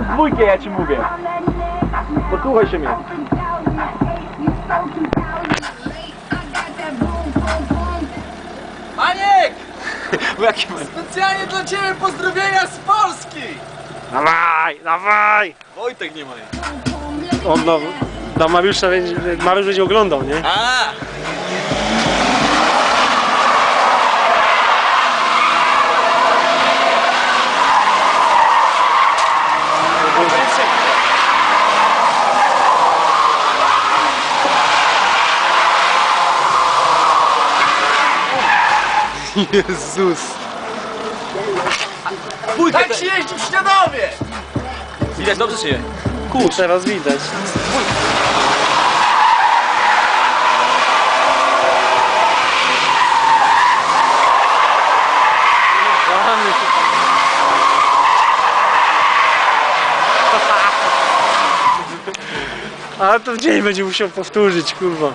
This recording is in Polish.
dwójkę, ja ci mówię. Posłuchaj się mnie. Maniek! Jaki Specjalnie dla ciebie pozdrowienia z Polski! Dawaj, dawaj! Wojtek nie ma. On no, do Mariusza będzie, Mariusz będzie oglądał, nie? A! Jezus! Tak się jeździ w Śniadowie! Widać dobrze się je. Kurczę, teraz widać. Ale to w dzień będzie musiał powtórzyć, kurwa.